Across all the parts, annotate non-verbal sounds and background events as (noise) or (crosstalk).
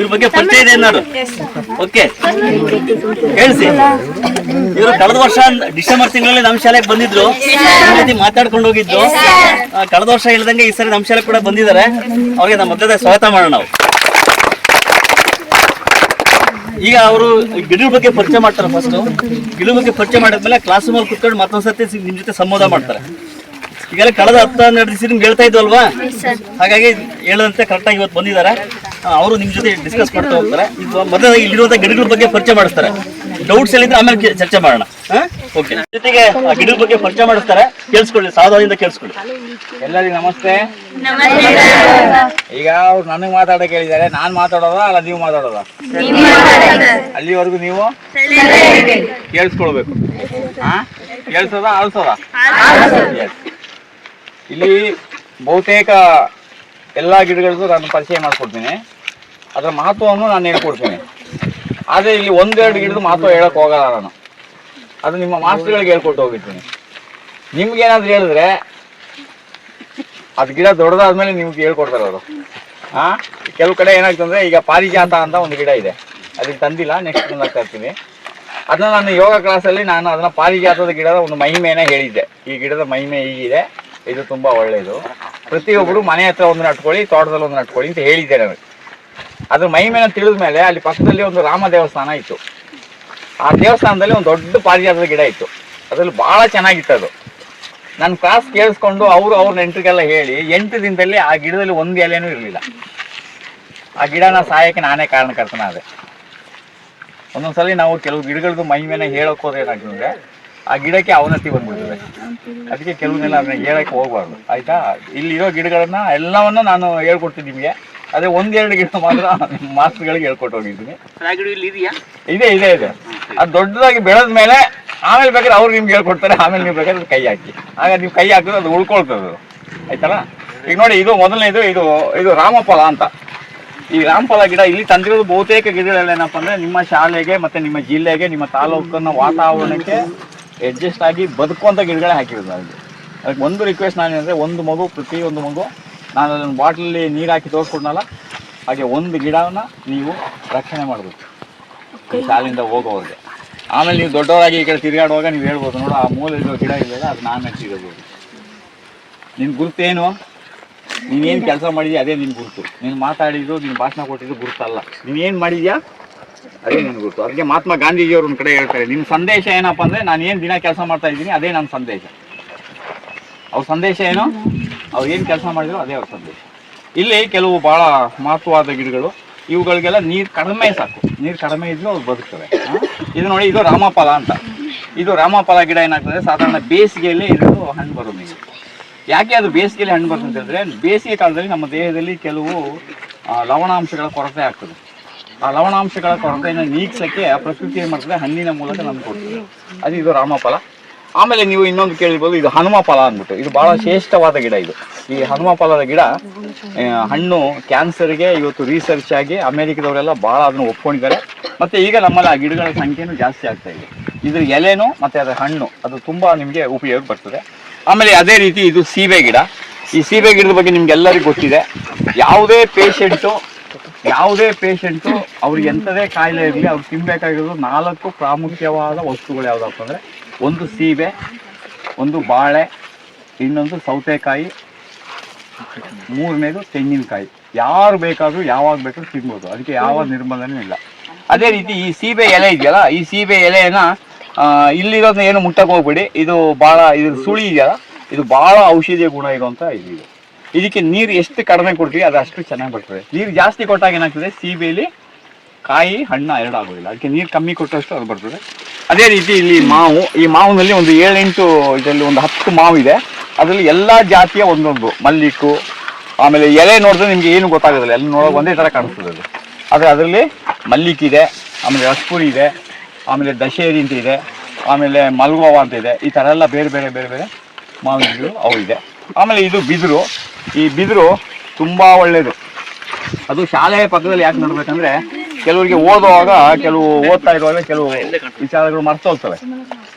ಇವ್ರ ಬಗ್ಗೆ ಪರಿಚಯ ಇದೆ ಅನ್ನೋದು. ಓಕೆ ಹೇಳಿಸಿ. ಇವರು ಕಳೆದ ವರ್ಷ ಡಿಸೆಂಬರ್ ತಿಂಗಳಲ್ಲಿ ನಮ್ಮ ಶಾಲೆಗೆ ಬಂದಿದ್ರು. ರೀತಿ ಮಾತಾಡ್ಕೊಂಡು ಹೋಗಿದ್ರು ಕಳೆದ ವರ್ಷ ಹೇಳ್ದಂಗೆ ಈ ಸರಿ ನಮ್ಮ ಶಾಲೆ ಕೂಡ ಬಂದಿದ್ದಾರೆ. ಅವ್ರಿಗೆ ನಮ್ಮ ಮೊದಲೇ ಸ್ವಾಗತ ಮಾಡೋಣ ನಾವು. ಈಗ ಅವರು ಗಿಡ ಬಗ್ಗೆ ಪರಿಚಯ ಮಾಡ್ತಾರೆ ಫಸ್ಟ್ ಗಿಡ ಬಗ್ಗೆ ಪರಿಚಯ ಮಾಡಿದ್ಮೇಲೆ ಕ್ಲಾಸ್ ರೂಮಲ್ಲಿ ಕುತ್ಕೊಂಡು ಮತ್ತೊಂದ್ಸತಿ ನಿಮ್ಮ ನಿಮ್ ಜೊತೆ ಸಂವಾದ ಮಾಡ್ತಾರೆ. ಈಗೆಲ್ಲ ಕಳೆದ ಹತ್ತು ಹನ್ನೆರಡು ದಿವಸ ನಿಮ್ಗೆ ಹೇಳ್ತಾ ಇದ್ವಲ್ವಾ? ಹಾಗಾಗಿ ಹೇಳದಂತೆ ಕರೆಕ್ಟಾಗಿ ಇವತ್ತು ಬಂದಿದ್ದಾರೆ. ಅವರು ನಿಮ್ಮ ಜೊತೆ ಡಿಸ್ಕಸ್ ಮಾಡ್ತಾ ಹೋಗ್ತಾರೆ. ಈಗ ಮೊದಲ ಇಲ್ಲಿರುವಂತ ಗಿಡಗಳ ಬಗ್ಗೆ ಪರಿಚಯ ಮಾಡಿಸ್ತಾರೆ. ಡೌಟ್ಸ್ ಎಲ್ಲಿದ್ರೆ ಆಮೇಲೆ ಚರ್ಚೆ ಮಾಡೋಣ. ಓಕೆ ಜೊತೆಗೆ ಆ ಗಿಡದ ಬಗ್ಗೆ ಪರಿಚಯ ಮಾಡಿಸ್ತಾರೆ. ಕೇಳಿಸ್ಕೊಳ್ಳಿ ಸಾವಧಾನದಿಂದ ಕೇಳಿಸ್ಕೊಳ್ಳಿ. ಎಲ್ಲರಿಗೂ ನಮಸ್ತೆ. ಈಗ ಅವ್ರು ನನಗೆ ಮಾತಾಡಕ್ಕೆ ಹೇಳಿದ್ದಾರೆ. ನಾನು ಮಾತಾಡೋದ ಅಲ್ಲ ನೀವು ಮಾತಾಡೋದ? ಅಲ್ಲಿವರೆಗೂ ನೀವು? ಕೇಳಿಸ್ಕೊಳ್ಬೇಕು. ಹಾ? ಕೇಳಿಸೋದ ಆಲ್ಸೋದ. ಇಲ್ಲಿ ಬಹುತೇಕ ಎಲ್ಲ ಗಿಡಗಳಿಗೂ ನಾನು ಪರಿಚಯ ಮಾಡಿಕೊಡ್ತೀನಿ. ಅದರ ಮಹತ್ವವನ್ನು ನಾನು ಹೇಳ್ಕೊಡ್ತೀನಿ. ಆದರೆ ಇಲ್ಲಿ ಒಂದೆರಡು ಗಿಡದ ಮಹತ್ವ ಹೇಳಕ್ಕೆ ಹೋಗಲ್ಲ ನಾನು. ಅದು ನಿಮ್ಮ ಮಾಸ್ಟರ್ಗಳಿಗೆ ಹೇಳ್ಕೊಟ್ಟು ಹೋಗಿರ್ತೀನಿ. ನಿಮ್ಗೇನಾದ್ರು ಹೇಳಿದ್ರೆ ಅದು ಗಿಡ ದೊಡ್ಡದಾದ್ಮೇಲೆ ನಿಮ್ಗೆ ಹೇಳ್ಕೊಡ್ತಾರೆ ಅವರು. ಹಾ ಕೆಲವು ಕಡೆ ಏನಾಗ್ತಂದ್ರೆ ಈಗ ಪಾರಿಜಾತ ಅಂತ ಒಂದು ಗಿಡ ಇದೆ. ಅದಕ್ಕೆ ತಂದಿಲ್ಲ ನೆಕ್ಸ್ಟ್ ತಂದಾಗ್ತಾ ಇರ್ತೀನಿ. ಅದನ್ನ ನಾನು ಯೋಗ ಕ್ಲಾಸಲ್ಲಿ ನಾನು ಅದನ್ನ ಪಾರಿಜಾತದ ಗಿಡದ ಒಂದು ಮಹಿಮೆಯನ್ನು ಹೇಳಿದ್ದೆ. ಈ ಗಿಡದ ಮಹಿಮೆ ಹೀಗಿದೆ. ಇದು ತುಂಬಾ ಒಳ್ಳೆಯದು ಪ್ರತಿಯೊಬ್ಬರು ಮನೆ ಹತ್ರ ಒಂದು ನಟ್ಕೊಳ್ಳಿ ತೋಟದಲ್ಲಿ ಒಂದು ನಟ್ಕೊಳ್ಳಿ ಅಂತ ಹೇಳಿದ್ದೆ ನನಗೆ ಅದ್ರ ಮಹಿಮೆನ ತಿಳಿದ ಮೇಲೆ ಅಲ್ಲಿ ಪಕ್ಕದಲ್ಲಿ ಒಂದು ರಾಮ ದೇವಸ್ಥಾನ ಇತ್ತು. ಆ ದೇವಸ್ಥಾನದಲ್ಲಿ ಒಂದು ದೊಡ್ಡ ಪಾರಿಜಾತದ ಗಿಡ ಇತ್ತು. ಅದ್ರಲ್ಲಿ ಬಹಳ ಚೆನ್ನಾಗಿತ್ತು ಅದು. ನನ್ನ ಕ್ಲಾಸ್ ಕೇಳಿಸ್ಕೊಂಡು ಅವರು ಅವ್ರ ನೆಂಟರಿಗೆಲ್ಲ ಹೇಳಿ, ಎಂಟು ದಿನದಲ್ಲಿ ಆ ಗಿಡದಲ್ಲಿ ಒಂದು ಎಲೆನೂ ಇರಲಿಲ್ಲ. ಆ ಗಿಡನ ಸಾಯಕ್ಕೆ ನಾನೇ ಕಾರಣಕರ್ತನಾದೆ. ಒಂದೊಂದ್ಸಲಿ ನಾವು ಕೆಲವು ಗಿಡಗಳದ್ದು ಮಹಿಮೆನ ಹೇಳಕ್ ಹೋದ್ರೆ ಏನಾಗ್ತದೆ ಆ ಗಿಡಕ್ಕೆ ಅವನತಿ ಬಂದ್ಬಿಡ್ತದೆ. ಅದಕ್ಕೆ ಕೆಲವನ್ನೆಲ್ಲ ಅದನ್ನ ಹೇಳಕ್ಕೆ ಹೋಗ್ಬಾರ್ದು. ಆಯ್ತಾ? ಇಲ್ಲಿರೋ ಗಿಡಗಳನ್ನ ಎಲ್ಲವನ್ನ ನಾನು ಹೇಳ್ಕೊಡ್ತೀನಿ ನಿಮಗೆ. ಅದೇ ಒಂದೆರಡು ಗಿಡ ಮಾತ್ರ ಮಾಸ್ಟರ್ಗಳಿಗೆ ಹೇಳ್ಕೊಟ್ಟು ಹೋಗಿದ್ದೀನಿ. ಇದೆ ಇದೆ ಇದೆ. ಅದು ದೊಡ್ಡದಾಗಿ ಬೆಳೆದ ಮೇಲೆ ಆಮೇಲೆ ಬೇಕಾದ್ರೆ ಅವ್ರು ನಿಮ್ಗೆ ಹೇಳ್ಕೊಡ್ತಾರೆ ಆಮೇಲೆ ನೀವು ಬೇಕಾದ್ರೆ ಕೈ ಹಾಕಿ. ಆಗ ನೀವು ಕೈ ಹಾಕಿದ್ರೆ ಅದು ಉಳ್ಕೊಳ್ತದೆ. ಅದು ಆಯ್ತಲ್ಲ? ಈಗ ನೋಡಿ ಇದು ಮೊದಲನೇದು ಇದು ಇದು ರಾಮಫಲ ಅಂತ. ಈ ರಾಮಫಲ ಗಿಡ ಇಲ್ಲಿ ತಂದಿರೋದು ಬಹುತೇಕ ಗಿಡಗಳೇನಪ್ಪ ಏನಪ್ಪ ಅಂದ್ರೆ ನಿಮ್ಮ ಶಾಲೆಗೆ ಮತ್ತೆ ನಿಮ್ಮ ಜಿಲ್ಲೆಗೆ ನಿಮ್ಮ ತಾಲೂಕನ್ನ ವಾತಾವರಣಕ್ಕೆ ಅಡ್ಜಸ್ಟ್ ಆಗಿ ಬದುಕುವಂಥ ಗಿಡಗಳೇ ಹಾಕಿರೋದು ನನಗೆ ಅದಕ್ಕೆ ಒಂದು ರಿಕ್ವೆಸ್ಟ್ ನಾನು ಏನಂದರೆ ಒಂದು ಮಗು ಪ್ರತಿ ಒಂದು ಮಗು ನಾನು ಅದನ್ನು ಬಾಟ್ಲಲ್ಲಿ ನೀರು ಹಾಕಿ ತೋರಿಸ್ಕೊಡ್ನಲ್ಲ ಹಾಗೆ ಒಂದು ಗಿಡವನ್ನ ನೀವು ರಕ್ಷಣೆ ಮಾಡಬೇಕು. ಈ ಶಾಲೆಯಿಂದ ಹೋಗೋವ್ರಿಗೆ. ಆಮೇಲೆ ನೀವು ದೊಡ್ಡವರಾಗಿ ಈ ಕಡೆ ತಿರುಗಾಡುವಾಗ ನೀವು ಹೇಳ್ಬೋದು ನೋಡು ಆ ಮೂಲೆಯಲ್ಲಿರೋ ಗಿಡ ಇಲ್ಲ ಅದು ನಾನು ನೆಟ್ಟಿರೋದು ನಿನ್ನ ಗುರುತೇನು ನೀನೇನು ಕೆಲಸ ಮಾಡಿದ್ಯಾ? ಅದೇ ನಿನ್ನ ಗುರುತು. ನೀನು ಮಾತಾಡಿದ್ದು ನೀನು ಭಾಷಣ ಕೊಟ್ಟಿದ್ದು ಗುರುತಲ್ಲ. ನೀನೇನು ಮಾಡಿದ್ಯಾ? ಅದೇ ನಿನ್ ಗುರುತು ಅದಕ್ಕೆ ಮಹಾತ್ಮ ಗಾಂಧೀಜಿಯವರು ಒಂದು ಕಡೆ ಹೇಳ್ತಾರೆ ನಿಮ್ಮ ಸಂದೇಶ ಏನಪ್ಪ ಅಂದ್ರೆ ನಾನು ಏನು ದಿನ ಕೆಲಸ ಮಾಡ್ತಾ ಇದ್ದೀನಿ, ಅದೇ ನನ್ನ ಸಂದೇಶ. ಅವ್ರ ಸಂದೇಶ ಏನು? ಅವ್ರು ಏನು ಕೆಲಸ ಮಾಡಿದ್ರು ಅದೇ ಅವ್ರ ಸಂದೇಶ. ಇಲ್ಲಿ ಕೆಲವು ಬಹಳ ಮಹತ್ವವಾದ ಗಿಡಗಳು, ಇವುಗಳಿಗೆಲ್ಲ ನೀರು ಕಡಿಮೆ ಸಾಕು. ನೀರು ಕಡಿಮೆ ಇದ್ರೂ ಅವ್ರು ಬದುಕ್ತವೆ. ಇದು ನೋಡಿ, ಇದು ರಾಮಫಲ ಅಂತ. ಇದು ರಾಮಫಲ ಗಿಡ ಏನಾಗ್ತದೆ? ಸಾಧಾರಣ ಬೇಸಿಗೆಯಲ್ಲಿ ಇದು ಹಣ್ಣು ಬರೋದು ಯಾಕೆ ಅದು ಬೇಸಿಗೆಯಲ್ಲಿ ಹಣ್ಣು ಹೇಳಿದ್ರೆ, ಬೇಸಿಗೆ ಕಾಲದಲ್ಲಿ ನಮ್ಮ ದೇಹದಲ್ಲಿ ಕೆಲವು ಲವಣಾಂಶಗಳ ಕೊರತೆ ಆಗ್ತದೆ. ಆ ಲವಣಾಂಶಗಳ ಕೊರತೆಯನ್ನು ಆ ಪ್ರಕೃತಿ ಏನು ಮಾಡ್ತದೆ ಹಣ್ಣಿನ ಮೂಲಕ ನಮ್ಗೆ ಕೊಡ್ತದೆ ಅದು ಇದು ರಾಮಫಲ. ಆಮೇಲೆ ನೀವು ಇನ್ನೊಂದು ಕೇಳಿರ್ಬೋದು, ಇದು ಹನುಮ ಫಲ ಅಂದ್ಬಿಟ್ಟು. ಇದು ಬಹಳ ಶ್ರೇಷ್ಠವಾದ ಗಿಡ ಇದು. ಈ ಹನುಮ ಫಲದ ಗಿಡ ಹಣ್ಣು ಕ್ಯಾನ್ಸರ್ಗೆ ಇವತ್ತು ರಿಸರ್ಚ್ ಆಗಿ ಅಮೆರಿಕದವರೆಲ್ಲ ಬಹಳ ಅದನ್ನು ಒಪ್ಕೊಂಡಿದ್ದಾರೆ. ಮತ್ತೆ ಈಗ ನಮ್ಮಲ್ಲಿ ಆ ಗಿಡಗಳ ಸಂಖ್ಯೆನೂ ಜಾಸ್ತಿ ಆಗ್ತಾ ಇದೆ. ಇದ್ರ ಎಲೆನೂ ಮತ್ತೆ ಅದರ ಹಣ್ಣು, ಅದು ತುಂಬಾ ನಿಮಗೆ ಉಪಯೋಗ ಬರ್ತದೆ. ಆಮೇಲೆ ಅದೇ ರೀತಿ ಇದು ಸೀಬೆ ಗಿಡ. ಈ ಸೀಬೆ ಗಿಡದ ಬಗ್ಗೆ ನಿಮ್ಗೆಲ್ಲರಿಗೂ ಗೊತ್ತಿದೆ. ಯಾವುದೇ ಪೇಷಂಟು ಯಾವುದೇ ಪೇಷಂಟು ಅವ್ರಿಗೆ ಎಂಥದೇ ಕಾಯಿಲೆ ಇರಲಿ, ಅವ್ರು ತಿನ್ಬೇಕಾಗಿರೋದು ನಾಲ್ಕು ಪ್ರಾಮುಖ್ಯವಾದ ವಸ್ತುಗಳು ಯಾವುದಪ್ಪ ಅಂದರೆ ಒಂದು ಸೀಬೆ, ಒಂದು ಬಾಳೆ, ಇನ್ನೊಂದು ಸೌತೆಕಾಯಿ, ಮೂರನೇದು ತೆಂಗಿನಕಾಯಿ. ಯಾರು ಬೇಕಾದರೂ ಯಾವಾಗ ಬೇಕಾದ್ರೂ ತಿನ್ಬೋದು. ಅದಕ್ಕೆ ಯಾವ ನಿರ್ಬಂಧನೂ ಇಲ್ಲ. ಅದೇ ರೀತಿ ಈ ಸೀಬೆ ಎಲೆ ಇದೆಯಲ್ಲ, ಈ ಸೀಬೆ ಎಲೆಯನ್ನ ಇಲ್ಲಿರೋದನ್ನ ಏನು ಮುಟ್ಟಕ್ಕೆ ಹೋಗ್ಬೇಡಿ. ಇದು ಭಾಳ ಇದ್ರ ಸುಳಿ ಇದೆಯಲ್ಲ, ಇದು ಭಾಳ ಔಷಧೀಯ ಗುಣ ಇರುವಂಥ ಇದು ಇದು. ಇದಕ್ಕೆ ನೀರು ಎಷ್ಟು ಕಡಿಮೆ ಕೊಡ್ತೀವಿ, ಅದು ಅಷ್ಟು ಚೆನ್ನಾಗಿ ಬರ್ತದೆ. ನೀರು ಜಾಸ್ತಿ ಕೊಟ್ಟಾಗ ಏನಾಗ್ತದೆ ಸೀಬೆಯಲ್ಲಿ ಕಾಯಿ, ಹಣ್ಣು ಎರಡು ಆಗೋದಿಲ್ಲ. ಅದಕ್ಕೆ ನೀರು ಕಮ್ಮಿ ಕೊಟ್ಟಷ್ಟು ಅದು ಬರ್ತದೆ. ಅದೇ ರೀತಿ ಇಲ್ಲಿ ಮಾವು, ಈ ಮಾವಿನಲ್ಲಿ ಒಂದು ಏಳೆಂಟು, ಇದರಲ್ಲಿ ಒಂದು ಹತ್ತು ಮಾವು ಇದೆ. ಅದರಲ್ಲಿ ಎಲ್ಲ ಜಾತಿಯ ಒಂದೊಂದು. ಮಲ್ಲಿಕು, ಆಮೇಲೆ ಎಲೆ ನೋಡಿದ್ರೆ ನಿಮಗೆ ಏನು ಗೊತ್ತಾಗೋದಿಲ್ಲ. ಎಲ್ಲ ನೋಡೋ ಒಂದೇ ಥರ ಕಾಣಿಸ್ತದೆ ಅದು. ಆದರೆ ಅದರಲ್ಲಿ ಮಲ್ಲಿಕಿದೆ ಆಮೇಲೆ ರಸ್ಪುರಿ ಇದೆ, ಆಮೇಲೆ ದಶೇರಿ ಅಂತ ಇದೆ, ಆಮೇಲೆ ಮಲ್ಗೋವ ಅಂತ ಇದೆ. ಈ ಥರ ಎಲ್ಲ ಬೇರೆ ಬೇರೆ ಬೇರೆ ಬೇರೆ ಮಾವಿನ ಅವು ಇದೆ. ಆಮೇಲೆ ಇದು ಬಿದಿರು. ಈ ಬಿದಿರು ತುಂಬ ಒಳ್ಳೆಯದು ಅದು ಶಾಲೆಯ ಪಕ್ಕದಲ್ಲಿ ಯಾಕೆ ನೋಡ್ಬೇಕಂದ್ರೆ ಕೆಲವರಿಗೆ ಓದುವಾಗ ಕೆಲವು ಓದ್ತಾ ಇರುವಾಗ ಕೆಲವು ವಿಚಾರಗಳು ಮರ್ತು ಹೋಗ್ತವೆ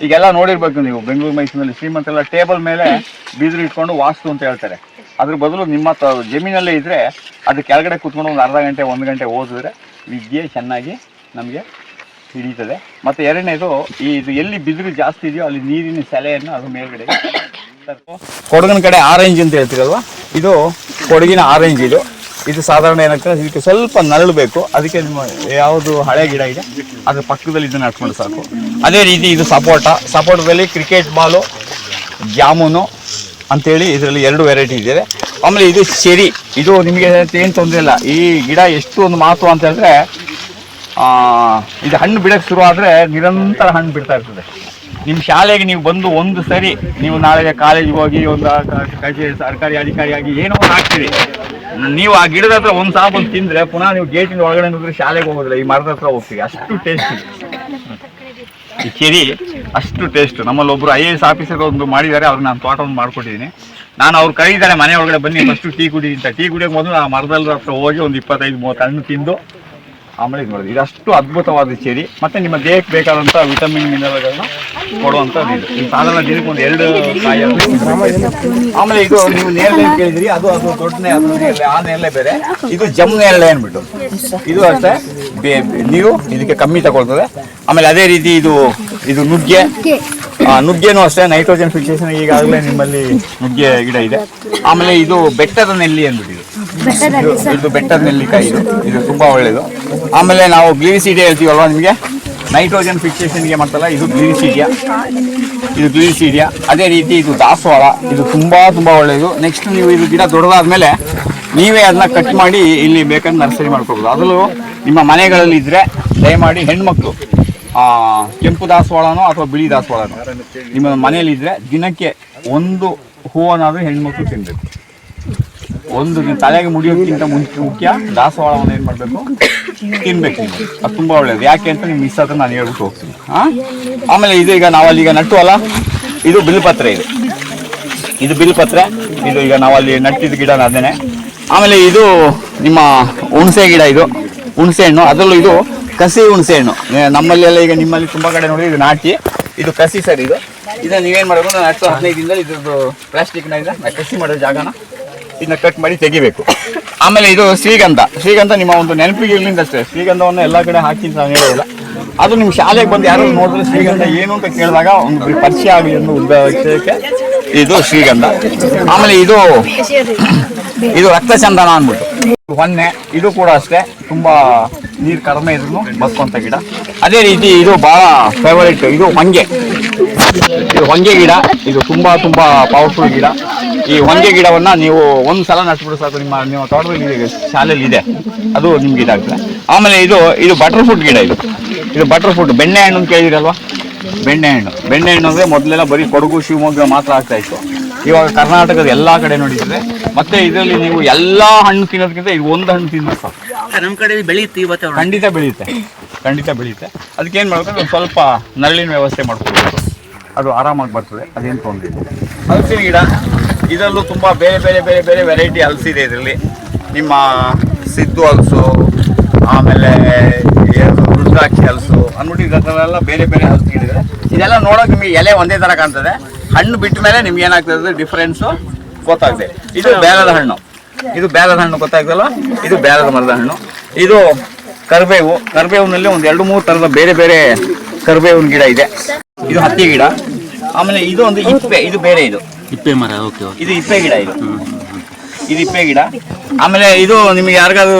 ಈಗೆಲ್ಲ ನೋಡಿರ್ಬೇಕು ನೀವು, ಬೆಂಗಳೂರು, ಮೈಸೂರಿನಲ್ಲಿ ಶ್ರೀಮಂತರೆಲ್ಲ ಟೇಬಲ್ ಮೇಲೆ ಬೀದಿರು ಇಟ್ಕೊಂಡು ವಾಸ್ತು ಅಂತ ಹೇಳ್ತಾರೆ. ಅದ್ರ ಬದಲು ನಿಮ್ಮ ಜಮೀನಲ್ಲೇ ಇದ್ರೆ ಅದು ಕೆಳಗಡೆ ಕೂತ್ಕೊಂಡು ಒಂದು ಅರ್ಧ ಗಂಟೆ, ಒಂದು ಗಂಟೆ ಓದಿದ್ರೆ ವಿದ್ಯೆ ಚೆನ್ನಾಗಿ ನಮಗೆ ಹಿಡಿತದೆ. ಮತ್ತು ಎರಡನೇದು, ಈ ಇದು ಎಲ್ಲಿ ಬಿದಿರು ಜಾಸ್ತಿ ಇದೆಯೋ ಅಲ್ಲಿ ನೀರಿನ ಸೆಲೆಯನ್ನು ಅದು ಮೇಲ್ಗಡೆ ಕೊಡಗನ ಕಡೆ ಆರೆಂಜ್ ಅಂತ ಹೇಳ್ತೀರಲ್ವ? ಇದು ಕೊಡಗಿನ ಆರೆಂಜ್ ಇದು. ಇದು ಸಾಧಾರಣ ಏನಾಗ್ತದೆ ಇದಕ್ಕೆ ಸ್ವಲ್ಪ ನರಳಬೇಕು ಅದಕ್ಕೆ ನಿಮ್ಮ ಯಾವುದು ಹಳೆ ಗಿಡ ಇದೆ, ಅದ್ರ ಪಕ್ಕದಲ್ಲಿ ಇದನ್ನ ಹಾಕ್ಕೊಂಡು ಸಾಕು. ಅದೇ ರೀತಿ ಇದು ಸಪೋಟ. ಸಪೋಟದಲ್ಲಿ ಕ್ರಿಕೆಟ್ ಬಾಲು ಜಾಮೂನು ಅಂತೇಳಿ ಇದರಲ್ಲಿ ಎರಡು ವೆರೈಟಿ ಇದೆ. ಆಮೇಲೆ ಇದು ಚೆರಿ ಇದು ನಿಮಗೆ ಏನು ತೊಂದರೆ ಇಲ್ಲ. ಈ ಗಿಡ ಎಷ್ಟು ಒಂದು ಮಾತು ಅಂತ ಹೇಳಿದ್ರೆ ಇದು ಹಣ್ಣು ಬಿಡಕ್ಕೆ ಶುರು ಆದರೆ ನಿರಂತರ ಹಣ್ಣು ಬಿಡ್ತಾ ಇರ್ತದೆ. ನಿಮ್ಮ ಶಾಲೆಗೆ ನೀವು ಬಂದು ಒಂದು ಸರಿ ನೀವು ನಾಳೆ ಕಾಲೇಜಿಗೆ ಹೋಗಿ ಒಂದು ಕಚೇರಿ, ಸರ್ಕಾರಿ ಅಧಿಕಾರಿಯಾಗಿ ಏನೋ ಹಾಕ್ತೀರಿ ನೀವು ಆ ಗಿಡದ ಹತ್ರ ಒಂದು ಸಲ ಬಂದು ತಿಂದರೆ ಪುನಃ ನೀವು ಗೇಟಿನ ಒಳಗಡೆ ನೋಡಿದ್ರೆ ಶಾಲೆಗೆ ಹೋಗೋದಿಲ್ಲ, ಈ ಮರದ ಹತ್ರ ಹೋಗ್ತೀವಿ ಅಷ್ಟು ಟೇಸ್ಟ್ ಈ ಚೆರಿ ಅಷ್ಟು ಟೇಸ್ಟ್ ನಮ್ಮಲ್ಲಿ ಒಬ್ರು ಐ ಎ ಎಸ್ ಆಫೀಸರ್ ಒಂದು ಮಾಡಿದ್ದಾರೆ ಅವ್ರಿಗೆ ನಾನು ತೋಟ ಒಂದು ಮಾಡ್ಕೊಟ್ಟಿದ್ದೀನಿ. ನಾನು ಅವ್ರು ಕರೀತಾರೆ, ಮನೆ ಒಳಗಡೆ ಬನ್ನಿ ಫಸ್ಟು ಟೀ ಕುಡಿ ಅಂತ. ಟೀ ಕುಡಿಯೋಕೆ ಮೊದಲು ಆ ಮರದಲ್ಲಿ ಹತ್ರ ಹೋಗಿ ಒಂದು ಇಪ್ಪತ್ತೈದು, ಮೂವತ್ತು ಹಣ್ಣು ತಿಂದು ಆಮೇಲೆ ಇದು ಮಾಡೋದು ಇದಷ್ಟು ಅದ್ಭುತವಾದ ಚೆರಿ. ಮತ್ತೆ ನಿಮ್ಮ ದೇಹಕ್ಕೆ ಬೇಕಾದಂಥ ವಿಟಮಿನ್, ಮಿನರಲ್ಗಳನ್ನ ಕೊಡುವಂಥದ್ದು ಇದು. ಸಾಧಾರಣ ದಿನಕ್ಕೆ ಒಂದು ಎರಡು ಆಮೇಲೆ ಇದು ನೀವು ನೇರಳೆ ಕೇಳಿದ್ರಿ. ಅದು ಅದು ದೊಡ್ಡ ನೇರಳೆ, ಆ ನೇರಳೆ ಬೇರೆ. ಇದು ಜಮ್ ನೇರಳೆ ಅನ್ಬಿಟ್ಟು ಇದು ಅಷ್ಟೇ. ನೀವು ಇದಕ್ಕೆ ಕಮ್ಮಿ ತಗೊಳ್ತದೆ. ಆಮೇಲೆ ಅದೇ ರೀತಿ ಇದು ಇದು ನುಗ್ಗೆ. ನುಗ್ಗೆನೂ ಅಷ್ಟೇ. ನೈಟ್ರೋಜನ್ ಫಿಕ್ಸೇಷನ್ ಈಗಾಗಲೇ ನಿಮ್ಮಲ್ಲಿ ನುಗ್ಗೆ ಗಿಡ ಇದೆ. ಆಮೇಲೆ ಇದು ಬೆಟ್ಟದ ನೆಲ್ಲಿ ಅಂದ್ಬಿಟ್ಟು ಇದು ಇದು- ಇದು ಬೆಟ್ಟದ ನೆಲ್ಲಿಕಾಯಿ ಇದು. ಇದು ತುಂಬಾ ಒಳ್ಳೆಯದು ಆಮೇಲೆ ನಾವು ಗ್ಲಿರಿಸಿಡಿಯಾ ಹೇಳ್ತೀವಲ್ವಾ ನಿಮಗೆ? ನೈಟ್ರೋಜನ್ ಫಿಕ್ಸೇಷನ್ಗೆ ಮಾಡ್ತಲ್ಲ ಇದು ಗ್ಲಿರಿಸಿಡಿಯಾ ಇದು ಗ್ಲಿರಿಸಿಡಿಯಾ ಅದೇ ರೀತಿ ಇದು ದಾಸವಾಳ. ಇದು ತುಂಬಾ ತುಂಬಾ ಒಳ್ಳೆಯದು ನೆಕ್ಸ್ಟ್ ನೀವು ಇದು ಗಿಡ ದೊಡ್ಡದಾದ್ಮೇಲೆ ನೀವೇ ಅದನ್ನ ಕಟ್ ಮಾಡಿ ಇಲ್ಲಿ ಬೇಕಂದ್ರೆ ನರ್ಸರಿ ಮಾಡ್ಕೋಬೋದು. ಅದರಲ್ಲೂ ನಿಮ್ಮ ಮನೆಗಳಲ್ಲಿ ಇದ್ರೆ ದಯಮಾಡಿ ಹೆಣ್ಮಕ್ಳು ಆ, ಕೆಂಪು ದಾಸವಾಳನೋ ಅಥವಾ ಬಿಳಿ ದಾಸವಾಳನೋ ನಿಮ್ಮ ಮನೆಯಲ್ಲಿ ಇದ್ರೆ ದಿನಕ್ಕೆ ಒಂದು ಹೂವನ್ನಾದ್ರೂ ಹೆಣ್ಮಕ್ಳು ತಿನ್ಬೇಕು. ಒಂದು ದಿನ ತಲೆಗೆ ಮುಡಿಯೋಕ್ಕಿಂತ ಮುಂಚೆ ಮುಖ್ಯ, ದಾಸವಾಳವನ್ನು ಏನು ಮಾಡಬೇಕು? ತಿನ್ಬೇಕು ನೀವು. ಅದು ತುಂಬ ಒಳ್ಳೇದು. ಯಾಕೆ ಅಂತ ನಿಮ್ಗೆ ಮಿಸ್ ಆದ್ರೆ ನಾನು ಹೇಳ್ಬಿಟ್ಟು ಹೋಗ್ತೀನಿ. ಹಾಂ? ಆಮೇಲೆ ಇದು ಈಗ ನಾವಲ್ಲಿ ಈಗ ನಟ್ಟುವಲ್ಲ ಇದು ಬಿಲ್ಪತ್ರೆ ಇದು. ಇದು ಬಿಲ್ಪತ್ರೆ ಇದು ಈಗ ನಾವಲ್ಲಿ ನಟ್ಟಿದ ಗಿಡ ಅದೇನೆ ಆಮೇಲೆ ಇದು ನಿಮ್ಮ ಹುಣಸೆ ಗಿಡ ಇದು. ಹುಣಸೆ ಹಣ್ಣು. ಅದರಲ್ಲೂ ಇದು ಕಸಿ ಹುಣಸೆ ಹಣ್ಣು. ನಮ್ಮಲ್ಲಿ ಎಲ್ಲ ಈಗ ನಿಮ್ಮಲ್ಲಿ ತುಂಬ ಕಡೆ ನೋಡಿ ಇದು ನಾಟಿ. ಇದು ಕಸಿ ಸರ್ ಇದು. ಇದನ್ನು ನೀವೇನು ಮಾಡಬೇಕು ನಾನು ಹತ್ತು ಹದಿನೈದು ದಿನದಲ್ಲಿ ಇದ್ರದ್ದು ಪ್ಲಾಸ್ಟಿಕ್ನ ಕಸಿ ಮಾಡೋ ಜಾಗನ ಇದನ್ನ ಕಟ್ ಮಾಡಿ ತೆಗಿಬೇಕು. ಆಮೇಲೆ ಇದು ಶ್ರೀಗಂಧ. ಶ್ರೀಗಂಧ ನಿಮ್ಮ ಒಂದು ನೆನಪಿಗೆ ಅಷ್ಟೇ. ಶ್ರೀಗಂಧವನ್ನು ಎಲ್ಲ ಕಡೆ ಹಾಕಿ ನಾನು ಹೇಳೋದಿಲ್ಲ. ಅದು ನಿಮ್ಮ ಶಾಲೆಗೆ ಬಂದು ಯಾರು ನೋಡಿದ್ರೆ ಶ್ರೀಗಂಧ ಏನು ಅಂತ ಕೇಳಿದಾಗ ಒಂದು ಪರಿಚಯ ಆಗಲಿ ಎಂದು ಉದ್ದೇಶಕ್ಕೆ ಇದು ಶ್ರೀಗಂಧ. ಆಮೇಲೆ ಇದು ಇದು ರಕ್ತಚಂದನ ಅಂದ್ಬಿಟ್ಟು. ಹೊನ್ನೆ. ಇದು ಕೂಡ ಅಷ್ಟೇ. ತುಂಬಾ ನೀರು ಕಡಿಮೆ ಇದ್ರು ಬಸ್ಕೊಂತ ಗಿಡ. ಅದೇ ರೀತಿ ಇದು ಬಹಳ ಫೇವರೇಟ್ ಇದು ಹೊಂಗೆ. ಇದು ಹೊಂಗೆ ಗಿಡ. ಇದು ತುಂಬಾ ತುಂಬಾ ಪವರ್ಫುಲ್ ಗಿಡ. ಈ ಹೊಂಗೆ ಗಿಡವನ್ನ ನೀವು ಒಂದ್ ಸಲ ನಟ್ಬಿಟ್ಟು ಸಾಕು ನಿಮ್ಮ ನಿಮ್ಮ ತೋಟದಲ್ಲಿ ಶಾಲೆಯಲ್ಲಿ ಇದೆ. ಅದು ನಿಮ್ಗೆ ಇದಾಗ್ತದೆ. ಆಮೇಲೆ ಇದು ಇದು ಬಟರ್ ಫ್ರೂಟ್ ಗಿಡ ಇದು. ಇದು ಬಟರ್ ಫ್ರೂಟ್ ಬೆಣ್ಣೆ ಹಣ್ಣು ಅಂತ ಕೇಳಿದಿರಲ್ವಾ? ಬೆಣ್ಣೆ ಹಣ್ಣು. ಬೆಣ್ಣೆ ಹಣ್ಣು ಅಂದ್ರೆ ಮೊದಲೆಲ್ಲ ಬರೀ ಕೊಡಗು ಶಿವಮೊಗ್ಗ ಮಾತ್ರ ಆಗ್ತಾ ಇತ್ತು. ಇವಾಗ ಕರ್ನಾಟಕದ ಎಲ್ಲಾ ಕಡೆ ನೋಡಿದ್ರೆ ಮತ್ತೆ ಇದರಲ್ಲಿ ನೀವು ಎಲ್ಲಾ ಹಣ್ಣು ತಿನ್ನೋದಕ್ಕಿಂತ ಇದು ಒಂದು ಹಣ್ಣು ತಿನ್ನೋ ಸಾಕು. ನಮ್ಮ ಕಡೆ ಬೆಳೆಯುತ್ತೆ ಇವತ್ತು ಖಂಡಿತ ಬೆಳೆಯುತ್ತೆ. ಖಂಡಿತ ಬೆಳೆಯುತ್ತೆ. ಅದಕ್ಕೆ ಏನು ಮಾಡ್ಬೇಕು? ಸ್ವಲ್ಪ ನರಳಿನ ವ್ಯವಸ್ಥೆ ಮಾಡ್ಕೊಳ್ಬೇಕು ಅದು ಆರಾಮಾಗಿ ಬರ್ತದೆ, ಅದೇನು ತೊಂದರೆ ಇಲ್ಲ. ಹಲಸಿನ ಗಿಡ, ಇದರಲ್ಲೂ ತುಂಬ ಬೇರೆ ಬೇರೆ ಬೇರೆ ಬೇರೆ ವೆರೈಟಿ ಹಲಸಿದೆ ಇದರಲ್ಲಿ. ನಿಮ್ಮ ಸಿದ್ದು ಹಲಸು, ಆಮೇಲೆ ರುದ್ರಾಕ್ಷಿ ಹಲಸು, ಅಂದ್ಬಿಟ್ಟು ಇದರಲ್ಲೆಲ್ಲ ಬೇರೆ ಬೇರೆ ಹಲಸು ಗಿಡ ಇದೆಲ್ಲ ನೋಡೋಕೆ ನಿಮಗೆ ಎಲೆ ಒಂದೇ ಥರ ಕಾಣ್ತದೆ. ಹಣ್ಣು ಬಿಟ್ಟ ಮೇಲೆ ನಿಮ್ಗೆ ಏನಾಗ್ತದೆ ಡಿಫ್ರೆನ್ಸು ಗೊತ್ತಾಗ್ತದೆ. ಇದು ಬೇಲದ ಹಣ್ಣು. ಇದು ಬೇಲದ ಹಣ್ಣು ಗೊತ್ತಾಗ್ತಲ್ಲ ಇದು ಬೇಲದ ಮರದ ಹಣ್ಣು. ಇದು ಕರಿಬೇವು. ಕರ್ಬೇವಿನಲ್ಲಿ ಒಂದು ಎರಡು ಮೂರು ಥರದ ಬೇರೆ ಬೇರೆ ಕರಿಬೇವಿನ ಗಿಡ ಇದೆ. ಇದು ಹತ್ತಿ ಗಿಡ. ಆಮೇಲೆ ಇದು ಒಂದು ಇಪ್ಪೆ ಇದು ಬೇರೆ ಇದು. ಇಪ್ಪೆ ಮರ ಓಕೆ ಇದು ಇಪ್ಪೆ ಗಿಡ ಇದು. ಇದು ಇಪ್ಪೆ ಗಿಡ. ಆಮೇಲೆ ಇದು ನಿಮಗೆ ಯಾರಿಗಾದ್ರು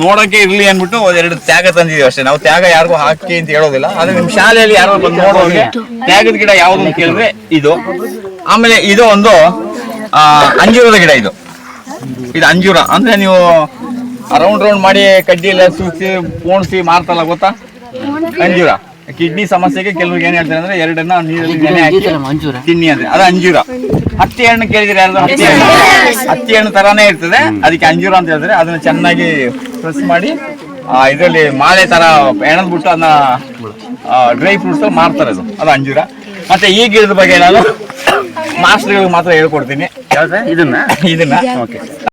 ನೋಡಕ್ಕೆ ಇರ್ಲಿ ಅಂದ್ಬಿಟ್ಟು ಎರಡು ತ್ಯಾಗ ತಂದಿದೀವಿ ಅಷ್ಟೇ. ನಾವು ತ್ಯಾಗ ಯಾರಿಗೂ ಹಾಕಿ ಅಂತ ಹೇಳೋದಿಲ್ಲ. ಆದ್ರೆ ನಿಮ್ಮ ಶಾಲೆಯಲ್ಲಿ ಯಾರೋ ಬಂದು ನೋಡೋರಿಗೆ ತ್ಯಾಗದ ಗಿಡ ಯಾವ್ದು ಅಂತ ಕೇಳಿದ್ರೆ ಇದು. ಆಮೇಲೆ ಇದು ಒಂದು ಆ, ಅಂಜೂರದ ಗಿಡ ಇದು. ಇದು ಅಂಜೂರ. ಅಂದ್ರೆ ನೀವು ರೌಂಡ್ ರೌಂಡ್ ಮಾಡಿ ಕಡ್ಡಿ ಎಲ್ಲ ಸೂಸಿ ಪೋಣಿಸಿ ಮಾರ್ತಲ್ಲ ಗೊತ್ತಾ? ಅಂಜೂರ. ಕಿಡ್ನಿ ಸಮಸ್ಯೆಗೆ ಕೆಲವ್ರಿಗೆ ಏನ್ ಹೇಳ್ತಾರೆ ಅಂದ್ರೆ ಎರಡನ್ನ ನೀರಲ್ಲಿ ನೆನೆ ಹಾಕಿ ತಿನ್ನಿ ಅಂದ್ರೆ ಅದು. ಅಂಜೂರ. ಹತ್ತಿ ಹಣ್ಣು ಕೇಳಿದ್ರೆ ಯಾರು ಹತ್ತಿ ಹಣ್ಣು? ಹತ್ತಿ ಹಣ್ಣು ತರಾನೇ ಇರ್ತದೆ. ಅದಕ್ಕೆ ಅಂಜೂರ ಅಂತ ಹೇಳಿದ್ರೆ ಅದನ್ನ ಚೆನ್ನಾಗಿ ಪ್ರೆಸ್ ಮಾಡಿ ಇದರಲ್ಲಿ ಮಾಲೆ ತರ ಎಣದ್ಬಿಟ್ಟು ಅದನ್ನ ಡ್ರೈ ಫ್ರೂಟ್ಸ್ ಮಾರ್ತಾರೆ ಅದು. ಅದು ಅಂಜೂರ. ಮತ್ತೆ ಈ ಗಿಡದ ಬಗ್ಗೆ ನಾನು ಮಾಸ್ಟರ್ಗಳಿಗೆ ಮಾತ್ರ ಹೇಳ್ಕೊಡ್ತೀನಿ. ಇದನ್ನ? (laughs) ಇದನ್ನ. ಓಕೆ.